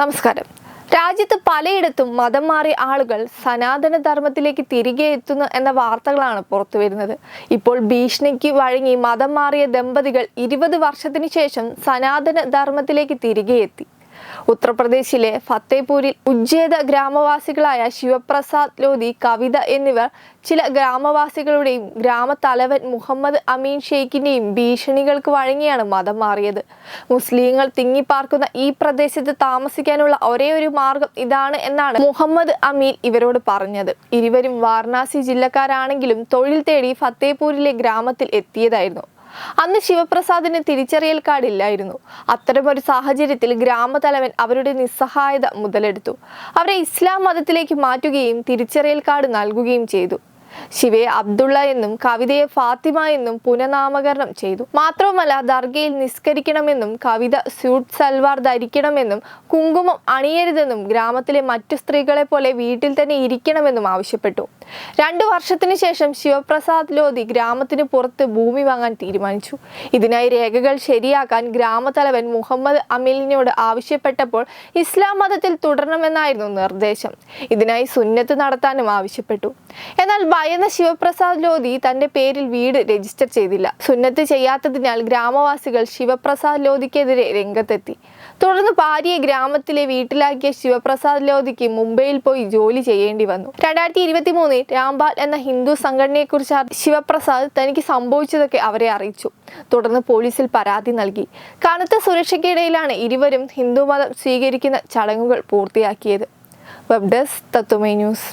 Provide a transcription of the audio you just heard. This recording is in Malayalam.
നമസ്കാരം. രാജ്യത്ത് പലയിടത്തും മതം മാറിയ ആളുകൾ സനാതന ധർമ്മത്തിലേക്ക് തിരികെ എത്തുന്നു എന്ന വാർത്തകളാണ് പുറത്തു വരുന്നത്. ഇപ്പോൾ ഭീഷണിക്ക് വഴങ്ങി മതം മാറിയ ദമ്പതികൾ ഇരുപത് വർഷത്തിന് ശേഷം സനാതന ധർമ്മത്തിലേക്ക് തിരികെ എത്തി. ഉത്തർപ്രദേശിലെ ഫത്തേപൂരിൽ ഉജ്ജേത ഗ്രാമവാസികളായ ശിവപ്രസാദ് ലോധി കവിത എന്നിവർ ചില ഗ്രാമവാസികളുടെയും ഗ്രാമത്തലവൻ മുഹമ്മദ് അമീൻ ഷെയ്ഖിന്റെയും ഭീഷണികൾക്ക് വഴങ്ങിയാണ് മതം മാറിയത്. മുസ്ലിങ്ങൾ തിങ്ങിപ്പാർക്കുന്ന ഈ പ്രദേശത്ത് താമസിക്കാനുള്ള ഒരേ ഒരു മാർഗം ഇതാണ് എന്നാണ് മുഹമ്മദ് അമീൻ ഇവരോട് പറഞ്ഞത്. ഇരുവരും വാരണാസി ജില്ലക്കാരാണെങ്കിലും തൊഴിൽ തേടി ഫത്തേപൂരിലെ ഗ്രാമത്തിൽ എത്തിയതായിരുന്നു. അന്ന് ശിവപ്രസാദിന് തിരിച്ചറിയൽ കാർഡ് ഇല്ലായിരുന്നു അത്തരമൊരു സാഹചര്യത്തിൽ ഗ്രാമതലവൻ അവരുടെ നിസ്സഹായത മുതലെടുത്തു. അവരെ ഇസ്ലാം മതത്തിലേക്ക് മാറ്റുകയും തിരിച്ചറിയൽ കാർഡ് നൽകുകയും ചെയ്തു. ശിവയെ അബ്ദുള്ള എന്നും കവിതയെ ഫാത്തിമ എന്നും പുനഃനാമകരണം ചെയ്തു. മാത്രവുമല്ല ദർഗയിൽ നിസ്കരിക്കണമെന്നും കവിത സ്യൂട്ട് സൽവാർ ധരിക്കണമെന്നും കുങ്കുമം അണിയരുതെന്നും ഗ്രാമത്തിലെ മറ്റു സ്ത്രീകളെ പോലെ വീട്ടിൽ തന്നെ ഇരിക്കണമെന്നും ആവശ്യപ്പെട്ടു. രണ്ടു വർഷത്തിന് ശേഷം ശിവപ്രസാദ് ലോധി ഗ്രാമത്തിന് പുറത്ത് ഭൂമി വാങ്ങാൻ തീരുമാനിച്ചു. ഇതിനായി രേഖകൾ ശരിയാക്കാൻ ഗ്രാമതലവൻ മുഹമ്മദ് അമീലിനോട് ആവശ്യപ്പെട്ടപ്പോൾ ഇസ്ലാം മതത്തിൽ തുടരണമെന്നായിരുന്നു നിർദ്ദേശം. ഇതിനായി സുന്നത്ത് നടത്താനും ആവശ്യപ്പെട്ടു. എന്നാൽ ഭയന്ന ശിവപ്രസാദ് ലോധി തന്റെ പേരിൽ വീട് രജിസ്റ്റർ ചെയ്തില്ല. സുന്നത്ത് ചെയ്യാത്തതിനാൽ ഗ്രാമവാസികൾ ശിവപ്രസാദ് ലോധിക്കെതിരെ രംഗത്തെത്തി. തുടർന്ന് ഭാര്യയെ ഗ്രാമത്തിലെ വീട്ടിലാക്കിയ ശിവപ്രസാദ് ലോധിക്ക് മുംബൈയിൽ പോയി ജോലി ചെയ്യേണ്ടി വന്നു. രണ്ടായിരത്തി ഇരുപത്തി മൂന്നിൽ രാംപാൽ എന്ന ഹിന്ദു സംഘടനയെക്കുറിച്ച് ശിവപ്രസാദ് തനിക്ക് സംഭവിച്ചതൊക്കെ അവരെ അറിയിച്ചു. തുടർന്ന് പോലീസിൽ പരാതി നൽകി. കനത്ത സുരക്ഷയ്ക്കിടയിലാണ് ഇരുവരും ഹിന്ദുമതം സ്വീകരിക്കുന്ന ചടങ്ങുകൾ പൂർത്തിയാക്കിയത്. Web desk Tatwamayi news.